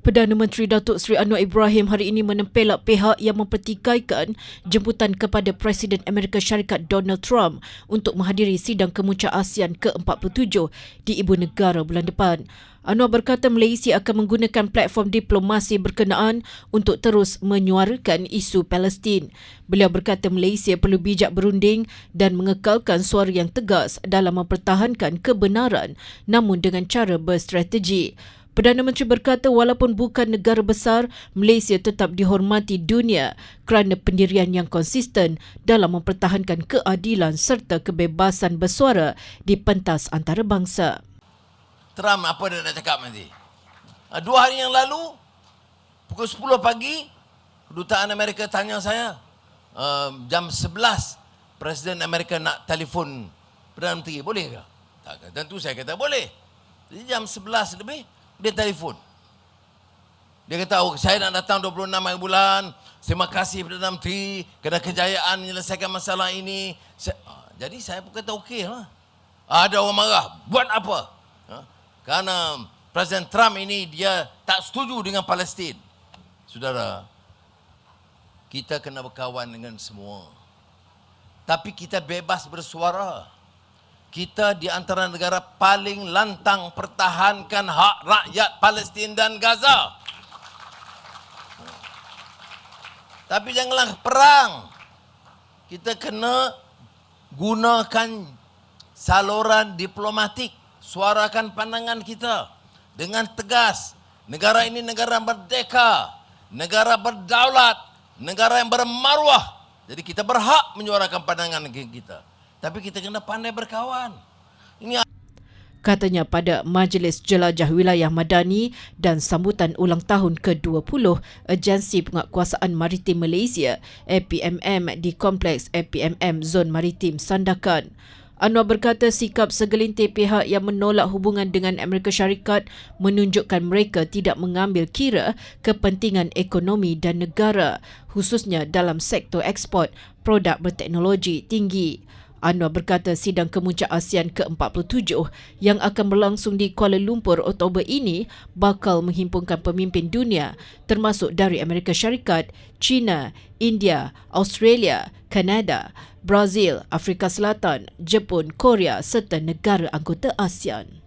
Perdana Menteri Datuk Seri Anwar Ibrahim hari ini menempelak pihak yang mempertikaikan jemputan kepada Presiden Amerika Syarikat Donald Trump untuk menghadiri sidang kemuncak ASEAN ke-47 di Ibu Negara bulan depan. Anwar berkata Malaysia akan menggunakan platform diplomasi berkenaan untuk terus menyuarakan isu Palestin. Beliau berkata Malaysia perlu bijak berunding dan mengekalkan suara yang tegas dalam mempertahankan kebenaran namun dengan cara berstrategi. Perdana Menteri berkata walaupun bukan negara besar, Malaysia tetap dihormati dunia kerana pendirian yang konsisten dalam mempertahankan keadilan serta kebebasan bersuara di pentas antarabangsa. Trump apa dia nak cakap nanti? Ah, Dua hari yang lalu, pukul 10 pagi, kedutaan Amerika tanya saya, uh, jam 11, Presiden Amerika nak telefon Perdana Menteri, boleh ke? Tak, tentu saya kata boleh. Jadi jam 11 lebih, dia telefon. Dia kata, oh, saya nak datang 26 hari bulan. Terima kasih Perdana Menteri kerana kejayaan menyelesaikan masalah ini. Saya, ah, jadi saya pun kata okey lah. Ada orang marah. Buat apa? Ha? Kerana Presiden Trump ini dia tak setuju dengan Palestin. Saudara, kita kena berkawan dengan semua. Tapi kita bebas bersuara kita di antara negara paling lantang pertahankan hak rakyat Palestin dan Gaza. Tapi janganlah perang. Kita kena gunakan saluran diplomatik. Suarakan pandangan kita dengan tegas. Negara ini negara merdeka. Negara berdaulat. Negara yang bermaruah. Jadi kita berhak menyuarakan pandangan kita. Tapi kita kena pandai berkawan. Ini Katanya pada Majlis Jelajah Wilayah Madani dan sambutan ulang tahun ke-20 Agensi Penguatkuasaan Maritim Malaysia APMM di Kompleks APMM Zon Maritim Sandakan. Anwar berkata sikap segelintir pihak yang menolak hubungan dengan Amerika Syarikat menunjukkan mereka tidak mengambil kira kepentingan ekonomi dan negara khususnya dalam sektor ekspor produk berteknologi tinggi. Anwar berkata sidang kemuncak ASEAN ke-47 yang akan berlangsung di Kuala Lumpur Oktober ini bakal menghimpunkan pemimpin dunia termasuk dari Amerika Syarikat, China, India, Australia, Kanada, Brazil, Afrika Selatan, Jepun, Korea serta negara anggota ASEAN.